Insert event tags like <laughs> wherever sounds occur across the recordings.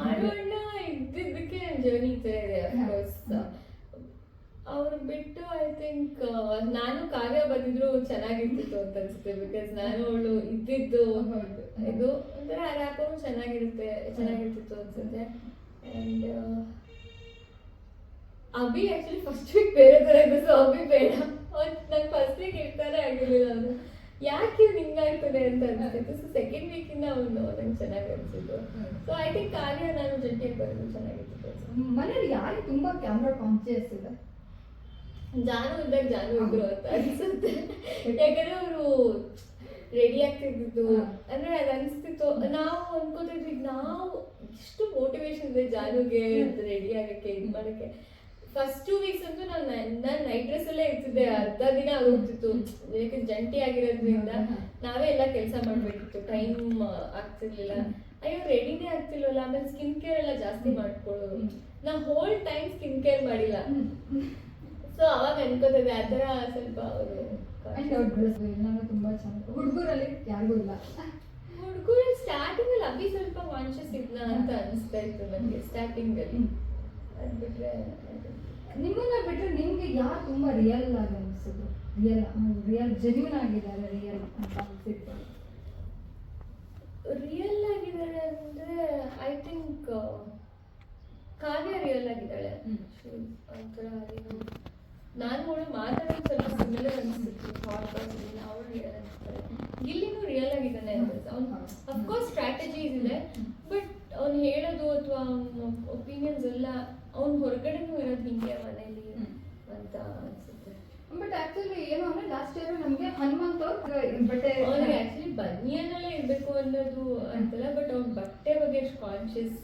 ಮಾಡೋಣ ಇದ್ದಿದ್ದಕ್ಕೆ ಜರ್ನಿ ಈ ಥರ ಇದೆ ಅಫ್ಕೋರ್ಸ್ ಅವ್ರು ಬಿಟ್ಟು ಐ ಥಿಂಕ್ ನಾನು ಕಾವ್ಯ ಬಂದಿದ್ರು ಚೆನ್ನಾಗಿರ್ತಿತ್ತು ಅಂತ ಅನ್ಸುತ್ತೆ ಬಿಕಾಸ್ ನಾನು ಅವಳು ಇದ್ದಿದ್ದು. ಇದು ಒಂಥರ ರ್ಯಾಪು ಚೆನ್ನಾಗಿರುತ್ತೆ ಚೆನ್ನಾಗಿರ್ತಿತ್ತು ಅನ್ಸುತ್ತೆ. ಆ್ಯಂಡ್ ಅಭಿ ಆ್ಯಕ್ಚುಲಿ ಫಸ್ಟ್ ವೀಕ್ ಬೇರೆ ಥರ ಇದ್ದು ಸೊ ಅಭಿ ಬೇಡ. ನಂಗೆ ಫಸ್ಟ್ ವೀಕ್ ಇರ್ತಾನೆ ಆಗಿರಲಿಲ್ಲ ಅವನು. ಯಾಕೆ ನಿಂಗಾಗ್ತದೆ ಅಂತ ಅನ್ಸುತ್ತೆ ಸೊ ಸೆಕೆಂಡ್ ವೀಕಿಂದ ಅವನು ನಂಗೆ ಚೆನ್ನಾಗಿ ಅನಿಸಿದ್ದು. ಸೊ ಐ ಥಿಂಕ್ ಕಾರ್ಯ ನಾನು ಜೊತೆಗೆ ಬರೋದು ಚೆನ್ನಾಗಿತ್ತು ಮನೇಲಿ ಯಾರು ತುಂಬಾ ಕ್ಯಾಮ್ರಾ ಕಾನ್ಶಿಯಸ್ ಇದೆ? ಜಾನು ಇದ್ದಾಗ ಜಾನು ಇದ್ರು ಅಂತ ಅನ್ಸುತ್ತೆ. <laughs> ಯಾಕಂದ್ರೆ ಅವರು ರೆಡಿ ಆಗ್ತಿದ್ದು. ಅಂದ್ರೆ ಅದು ಅನ್ಸ್ತಿತ್ತು. ನಾವು ಅನ್ಕೋತಿದ್ವಿ ನಾವು ಎಷ್ಟು ಮೋಟಿವೇಶನ್ ಇದೆ ಜಾನುಗೆ ರೆಡಿ ಆಗಕ್ಕೆ ಇದು ಮಾಡಕ್ಕೆ. ಫಸ್ಟ್ ಟೂ ವೀಕ್ಸ್ ಅಂತೂ ನಾನು ನೈಟ್ ಡ್ರೆಸ್ ಅಲ್ಲೇ ಇರ್ತಿದ್ದೆ ಅರ್ಧ ದಿನ ಆಗೋಗ್ತಿತ್ತು. ಯಾಕಂದ್ರೆ ಜಂಟಿ ಆಗಿರೋದ್ರಿಂದ. ನಾವೇ ಎಲ್ಲ ಕೆಲಸ ಮಾಡ್ಬೇಕಿತ್ತು. ಟೈಮ್ ಆಗ್ತಿರ್ಲಿಲ್ಲ. ಅಯ್ಯೋ ರೆಡಿನೇ ಆಗ್ತಿಲ್ವಲ್ಲ? ಆಮೇಲೆ ಸ್ಕಿನ್ ಕೇರ್ ಎಲ್ಲ ಜಾಸ್ತಿ ಮಾಡ್ಕೊಳ್ಳೋದು. ನಾ ಹೋಲ್ ಟೈಮ್ ಸ್ಕಿನ್ ಕೇರ್ ಮಾಡಿಲ್ಲ. ಸೊ ಅವಾಗ ಅನ್ಕೋತಿದ್ದೆ ಆ ಥರ ಸ್ವಲ್ಪ ಅವರು ತುಂಬಾ ಹುಡುಗರಲ್ಲಿ ಯಾರಿಗೂ ಇಲ್ಲ. ಹುಡುಗರು ಸ್ಟಾರ್ಟಿಂಗ್ ಅಲ್ಲಿ ಅಭಿ ಸ್ವಲ್ಪ ಕಾನ್ಶಿಯಸ್ ಇದ್ನ ಅಂತ ಅನಿಸ್ತಾ ಇತ್ತು ನನಗೆ ಸ್ಟಾರ್ಟಿಂಗ್ ಅಲ್ಲಿ. ಅದ್ಬಿಟ್ರೆ. ನಿಮ್ಮನ್ನ ಬಿಟ್ಟರೆ ನಿಮಗೆ ಯಾರು ತುಂಬಾ ರಿಯಲ್ ಆಗಿ ಅನಿಸುತ್ತೆ? ರಿಯಲ್ ರಿಯಲ್ ಜೆನ್ಯೂನ್ ಆಗಿದ್ದಾರೆ ರಿಯಲ್ ಅಂತ ಅನ್ಸಿತ್ತು. ರಿಯಲ್ ಆಗಿದ್ದಾರೆ ಅಂದ್ರೆ ಐ ಥಿಂಕ್ ಕಾವ್ಯ ರಿಯಲ್ ಆಗಿದ್ದಾಳೆ. ಒಂಥರ ನಾನು ಅವಳು ಮಾತಾಡೋದು ಸ್ವಲ್ಪ ಸಿಮಿಲರ್ ಅನಿಸುತ್ತೆ ಥಾಟ್ ಅವಳು ರಿಯಲ್ ಅನಿಸ್ತಾರೆ ಇಲ್ಲಿನೂ ರಿಯಲ್ ಆಗಿದ್ದಾನೆ ಅವ್ನು. ಅಫ್ಕೋರ್ಸ್ ಸ್ಟ್ರಾಟಜೀಸ್ ಇದೆ. ಬಟ್ ಅವ್ನು ಹೇಳೋದು ಅಥವಾ ಅವ್ನ ಒಪಿನಿಯನ್ಸ್ ಎಲ್ಲ ಅವ್ನು ಹೊರಗಡೆನೂ ಇರೋದು ಹಿಂಗೆ ಮನೇಲಿ ಹ್ಮ್. ಅಂತ ಅನ್ಸುತ್ತೆ ಬಟ್ ಆಕ್ಚುಲಿ ಏನು ಅಂದ್ರೆ ಲಾಸ್ಟ್ ಇಯರ್ ನಮ್ಗೆ ಹನುಮಂತ್ ಅವ್ರು ಬಟ್ಟೆ ಅವ್ನಿಗೆ ಆಕ್ಚುಲಿ ಬನಿಯನಲ್ಲೇ ಅನ್ನೋದು ಅಂತಲ್ಲ ಬಟ್ ಅವ್ನ ಬಟ್ಟೆ ಬಗ್ಗೆ ಎಷ್ಟು ಕಾನ್ಶಿಯಸ್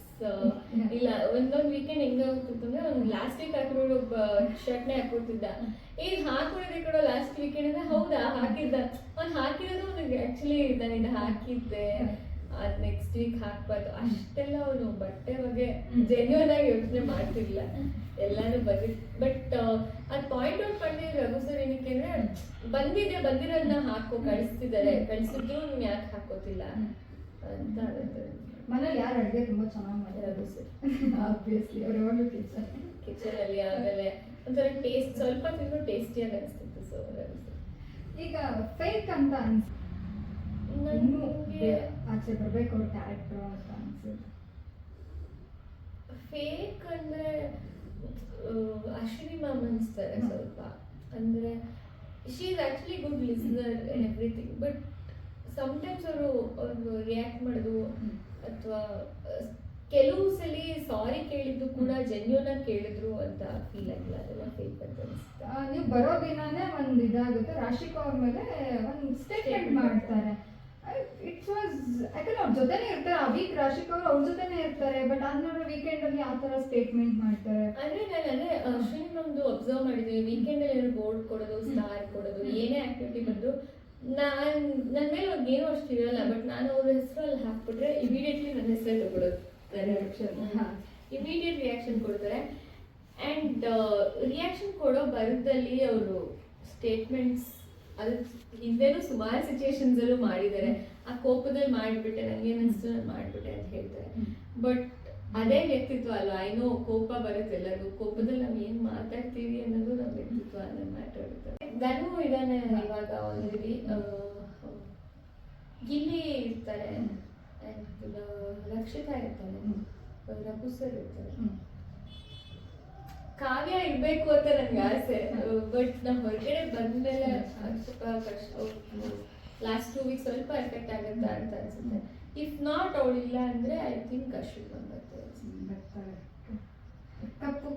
ಇಲ್ಲ. ಒಂದೊಂದು ವೀಕೆಂಡ್ ಹೆಂಗ ಹೋಗ್ತಿತ್ತು ಅಂದ್ರೆ, ಅವ್ನು ಲಾಸ್ಟ್ ವೀಕ್ ಹಾಕಿರೋ ಶರ್ಟ್ನೇ ಹಾಕೊಡ್ತಿದ್ದ ಈಗ ಹಾಕೊಂಡಿದ್ದೆ ಕೂಡ ಲಾಸ್ಟ್ ವೀಕೆಂಡ್ ಅಂದ್ರೆ, ಹೌದಾ? ಹಾಕಿದ್ದ. ಅವ್ನು ಹಾಕಿರೋದು ಅವ್ನಿಗೆ ಆಕ್ಚುಲಿ ನಾನು ಇದು ಹಾಕಿದ್ದೆ. ಅದ್ ನೆಕ್ಸ್ಟ್ ವೀಕ್ ಹಾಕ್ಬಾರ್ದು. ಅಷ್ಟೆಲ್ಲ ಅವನು ಬಟ್ಟೆ ಬಗ್ಗೆ. ಜೆನ್ಯೂನ್ ಆಗಿ ಯೋಚನೆ ಮಾಡ್ತಿರ್ಲಿಲ್ಲ. ಎಲ್ಲಾನು ಬರೀ ಬಟ್ ಅದ್ ಪಾಯಿಂಟ್ ಔಟ್ ಮಾಡಿ ರಘು ಸರ್ ಏನಕ್ಕೆ ಅಂದ್ರೆ ಬಂದಿದೆ ಬಂದಿರೋದನ್ನ ಹಾಕೋ ಕಳಿಸ್ತಿದ್ದಾರೆ. ಕಳಿಸಿದ್ರು ನೀನ್ ಯಾಕೆ ಹಾಕೋತಿಲ್ಲ? ಅಂತ. ಮನೇಲಿ ಯಾರು ಅಡುಗೆ ತುಂಬಾ ಚೆನ್ನಾಗಿ ಮಾಡಿರೋದು ಸರ್ ಆಬ್ವಿಯಸ್ಲಿ ಅವ್ರು ಯಾವಾಗಲೂ ಕಿಚನ್ ಕಿಚನ್ ಅಲ್ಲಿ ಆಮೇಲೆ ಒಂಥರ ಟೇಸ್ಟ್ ಸ್ವಲ್ಪ ತಿಂದು ಟೇಸ್ಟಿಯಾಗಿ ಅನಿಸ್ತಿತ್ತು ಸೊ ಈಗ ಫೇಕ್ ಅಂತ ಅನ್ಸ್ ಇನ್ನೂ ನನಗೆ ಆಚೆ ಬರ್ಬೇಕು ಅವ್ರ ಕ್ಯಾರೆಕ್ಟರ್ ಅಂತ ಅನ್ಸುತ್ತೆ. ಫೇಕ್ ಅಂದ್ರೆ ಅಶ್ವಿನಿ ಮ್ಯಾಮ್ ಅನಿಸ್ತಾರೆ. ಸ್ವಲ್ಪ. ಅಂದ್ರೆ she is actually good listener and everything but sometimes ಅವರು ಒಂದು ರಿಯಾಕ್ಟ್ ಮಾಡೋದು. ಅಥವಾ ಕೆಲವು ಸಲ ಸಾರಿ ಕೇಳಿದ್ದು ಕೂಡ ಜೆನ್ಯೂನ್ ಆಗಿ ಕೇಳಿದ್ರು ಅಂತ ಫೀಲ್ ಆಗಿಲ್ಲ. ಅದೆಲ್ಲ ಫೇಕ್ ಅಂತ ಅನಿಸುತ್ತೆ. ನೀವು ಬರೋ ದಿನಾನೇ ಒಂದು ಇದಾಗುತ್ತೆ. ರಾಶಿಕಾ ಅವ್ರ ಮೇಲೆ ಒಂದು ಸ್ಟೇಟ್ಮೆಂಟ್ ಮಾಡ್ತಾರೆ. ಇಟ್ಸ್ ವಾಸ್ ಯಾಕಂದ್ರೆ ಅವ್ರ ಜೊತೆನೇ ಇರ್ತಾರೆ. ಆ ವೀಕ್ ಅವರು ಅವ್ರು ಅವ್ರ ಜೊತೆನೇ ಇರ್ತಾರೆ. ಬಟ್ ಆದ್ಮೇಲೆ ವೀಕೆಂಡ್ ಅಲ್ಲಿ ಆ ತರ ಸ್ಟೇಟ್ಮೆಂಟ್ ಮಾಡ್ತಾರೆ. ಅಂದ್ರೆ ನಾನು ಅದೇ ಅಶ್ವಿನಿ ನಮ್ದು ಅಬ್ಸರ್ವ್ ಮಾಡಿದ್ವಿ. ವೀಕೆಂಡ್ ಅಲ್ಲಿ ಬೋರ್ಡ್ ಕೊಡೋದು ಸ್ಟಾರ್ ಕೊಡೋದು ಏನೇ ಆಕ್ಟಿವಿಟಿ ಬಂದು ನಾನ್ ನನ್ನ ಮೇಲೆ ಅವ್ರಿಗೆ ಏನೂ ಅಷ್ಟು ಇರಲ್ಲ. ಬಟ್ ನಾನು ಅವ್ರ ಹೆಸರಲ್ಲಿ ಹಾಕ್ಬಿಟ್ರೆ ಇಮಿಡಿಯೇಟ್ಲಿ ನನ್ನ ಹೆಸರು ತಗೊಳೋದು ಹಾ. ಇಮಿಡಿಯೇಟ್ ರಿಯಾಕ್ಷನ್ ಕೊಡ್ತಾರೆ. ಆ್ಯಂಡ್ ರಿಯಾಕ್ಷನ್ ಕೊಡೋ ಬರದಲ್ಲಿ ಅವರು ಸ್ಟೇಟ್ಮೆಂಟ್ಸ್ ಅದು ಹಿಂದೆನೂ ಸುಮಾರು ಸಿಚುಯೇಷನ್ಸ್ ಅಲ್ಲೂ ಮಾಡಿದ್ದಾರೆ. ಆ ಕೋಪದಲ್ಲಿ ಮಾಡಿಬಿಟ್ಟೆ ನಂಗೆ ಏನಿಸ್ತು ನಾನು ಮಾಡಿಬಿಟ್ಟೆ ಅಂತ ಹೇಳ್ತಾರೆ. ಬಟ್ ಅದೇ ವ್ಯಕ್ತಿತ್ವ ಅಲ್ಲ ಐನೋ ಕೋಪ ಬರುತ್ತೆ ಎಲ್ಲರಿಗೂ. ಕೋಪದಲ್ಲಿ ನಾವು ಏನು ಮಾತಾಡ್ತೀವಿ ಅನ್ನೋದು ನಮ್ಮ ವ್ಯಕ್ತಿತ್ವ ಅನ್ನೋದು ಮಾತಾಡುತ್ತೆ ನಾನು ಧನು ಇದಾನೆ ಇವಾಗ ಆಲ್ರೆಡಿ ಗಿಲ್ಲಿ ಇರ್ತಾರೆ. ಲಕ್ಷಿತ ಇರ್ತಾನೆ. ಇರ್ತಾರೆ. ರಘು ಸರ್ ಇರ್ತಾರೆ. ಕಾವ್ಯ ಇರ್ಬೇಕು ಅಂತ ನನ್ಗೆ ಆಸೆ. ಬಟ್ ನಮ್ಮ ಹೊರಗಡೆ ಬಂದ್ಮೇಲೆ ಸ್ವಲ್ಪ ಕಷ್ಟ ಲಾಸ್ಟ್ ಟೂ ವೀಕ್ಸ್ ಸ್ವಲ್ಪ ಎಫೆಕ್ಟ್ ಆಗುತ್ತಾ ಅಂತ ಅನ್ಸುತ್ತೆ. ಇಫ್ ನಾಟ್ ಅವಳಿಲ್ಲ ಅಂದ್ರೆ ಐ ಥಿಂಕ್ ಅಶ್ವಿನ್ ಬಂದತ್ತೆ ಕಪ್ಪು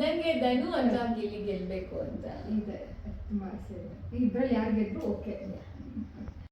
ನಂಗೆ ಧನು ಅಂತ ಗಿಲ್ಲಿ ಗೆಲ್ಬೇಕು ಅಂತ. ಇದೆ ತುಂಬಾ ಆಸೆ ಇದೆ. ಇಬ್ಬರಲ್ಲಿ ಯಾರು ಗೆದ್ದು ಓಕೆ